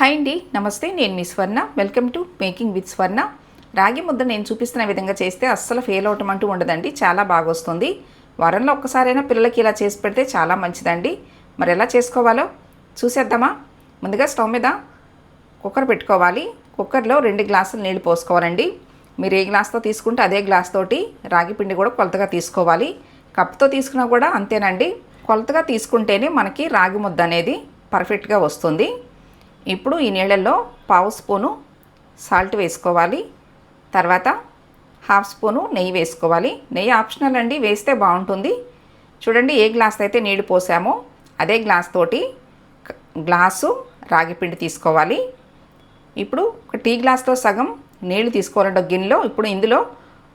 Hi అండి నమస్తే నేను మీ Swarna. Welcome to making with Swarna రాగి ముద్ద నేను చూపిస్తున్న విధంగా చేస్తే అస్సలు ఫెయిల్ అవటం అంటూ ఉండదండి చాలా బాగా వస్తుంది. వారంలో ఒక్కసారైనా పిల్లలకి ఇలా చేసి పెడితే చాలా మంచిదండి. మరి ఎలా చేసుకోవాలో చూసేద్దామా? ముందుగా స్టవ్ మీద కుక్కర్ పెట్టుకోవాలి. కుక్కర్లో రెండు గ్లాసులు నీళ్ళు పోసుకోవాలండి. మీరు ఏ గ్లాస్తో తీసుకుంటే అదే గ్లాస్ తోటి రాగి పిండి కూడా కొలతగా తీసుకోవాలి. కప్తో తీసుకున్నా కూడా అంతేనండి. కొలతగా తీసుకుంటేనే మనకి రాగి ముద్ద అనేది పర్ఫెక్ట్గా వస్తుంది. ఇప్పుడు ఈ నీళ్ళల్లో పావు స్పూను సాల్ట్ వేసుకోవాలి. తర్వాత హాఫ్ స్పూను నెయ్యి వేసుకోవాలి. నెయ్యి ఆప్షనల్ అండి వేస్తే బాగుంటుంది. చూడండి ఏ గ్లాస్ అయితే నీళ్ళు పోసామో అదే గ్లాస్ తోటి గ్లాసు రాగి పిండి తీసుకోవాలి. ఇప్పుడు ఒక టీ గ్లాస్తో సగం నీళ్ళు తీసుకోవాలంటే ఒక గిన్నెలో. ఇప్పుడు ఇందులో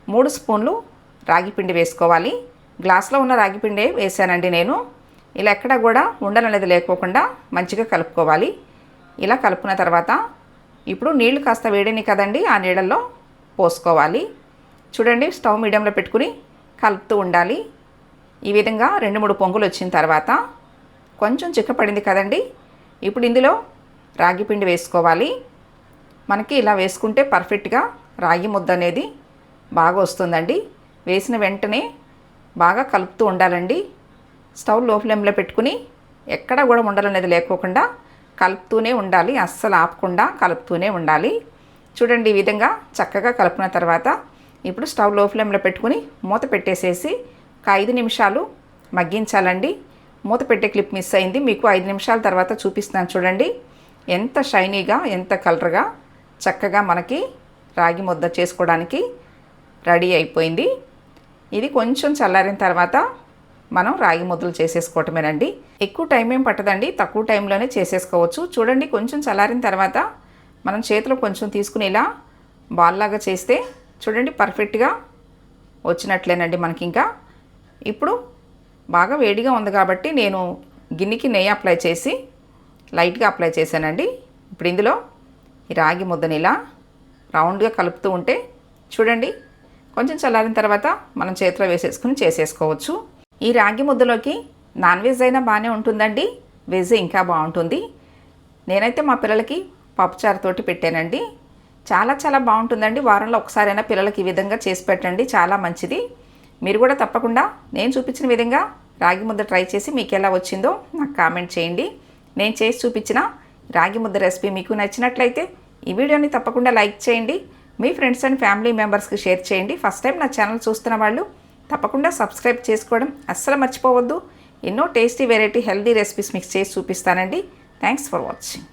మూడు స్పూన్లు రాగి పిండి వేసుకోవాలి. గ్లాస్లో ఉన్న రాగిపిండే వేసానండి నేను. ఇలా ఎక్కడ కూడా ఉండలు లేకోకుండా మంచిగా కలుపుకోవాలి. ఇలా కలుపుకున్న తర్వాత ఇప్పుడు నీళ్ళు కాస్త వేడిని కదండి ఆ నీళ్ళల్లో పోసుకోవాలి. చూడండి స్టవ్ మీడియంలో పెట్టుకుని కలుపుతూ ఉండాలి. ఈ విధంగా రెండు మూడు పొంగులు వచ్చిన తర్వాత కొంచెం చిక్కపడింది కదండి ఇప్పుడు ఇందులో రాగి పిండి వేసుకోవాలి. మనకి ఇలా వేసుకుంటే పర్ఫెక్ట్గా రాగి ముద్ద అనేది బాగా వస్తుందండి. వేసిన వెంటనే బాగా కలుపుతూ ఉండాలండి. స్టవ్లో ఫ్లేమ్లో పెట్టుకుని ఎక్కడ కూడా ఉండాలనేది లేకోకుండా కలుపుతూనే ఉండాలి అస్సలు ఆపకుండా కలుపుతూనే ఉండాలి. చూడండి ఈ విధంగా చక్కగా కలుపుకున్న తర్వాత ఇప్పుడు స్టవ్లో ఫ్లేమ్లో పెట్టుకుని మూత పెట్టేసేసి ఒక ఐదు నిమిషాలు మగ్గించాలండి. మూత పెట్టే క్లిప్ మిస్ అయింది మీకు ఐదు నిమిషాల తర్వాత చూపిస్తున్నాను చూడండి. ఎంత షైనీగా ఎంత కలర్గా చక్కగా మనకి రాగి ముద్ద చేసుకోవడానికి రెడీ అయిపోయింది. ఇది కొంచెం చల్లారిన తర్వాత మనం రాగి ముద్దలు చేసేసుకోవటమేనండి. ఎక్కువ టైం ఏం పట్టదండి. తక్కువ టైంలోనే చేసేసుకోవచ్చు. చూడండి కొంచెం చల్లారిన తర్వాత మనం చేతిలో కొంచెం తీసుకుని ఇలా బాల్లాగా చేస్తే చూడండి పర్ఫెక్ట్గా వచ్చినట్లేనండి మనకి ఇంకా ఇప్పుడు బాగా వేడిగా ఉంది కాబట్టి నేను గిన్నెకి నెయ్యి అప్లై చేసి లైట్గా అప్లై చేశానండి. ఇప్పుడు ఇందులో ఈ రాగి ముద్దని ఇలా రౌండ్గా కలుపుతూ ఉంటే చూడండి కొంచెం చల్లారిన తర్వాత మనం చేతిలో వేసేసుకుని చేసేసుకోవచ్చు. ఈ రాగి ముద్దలోకి నాన్ వెజ్ అయినా బాగానే ఉంటుందండి. వెజ్ ఇంకా బాగుంటుంది. నేనైతే మా పిల్లలకి పప్పుచారుతోటి పెట్టానండి. చాలా చాలా బాగుంటుందండి. వారంలో ఒకసారైనా పిల్లలకి ఈ విధంగా చేసి పెట్టండి. చాలా మంచిది. మీరు కూడా తప్పకుండా నేను చూపించిన విధంగా రాగి ముద్ద ట్రై చేసి మీకు ఎలా వచ్చిందో నాకు కామెంట్ చేయండి. నేను చేసి చూపించిన రాగి ముద్ద రెసిపీ మీకు నచ్చినట్లయితే ఈ వీడియోని తప్పకుండా లైక్ చేయండి. మీ ఫ్రెండ్స్ అండ్ ఫ్యామిలీ మెంబర్స్కి షేర్ చేయండి. ఫస్ట్ టైం నా ఛానల్ చూస్తున్న వాళ్ళు తప్పకుండా సబ్స్క్రైబ్ చేసుకోవడం అస్సలు మర్చిపోవద్దు. ఎన్నో టేస్టీ వెరైటీ హెల్దీ రెసిపీస్ మీకు చేసి చూపిస్తానండి. Thanks for watching.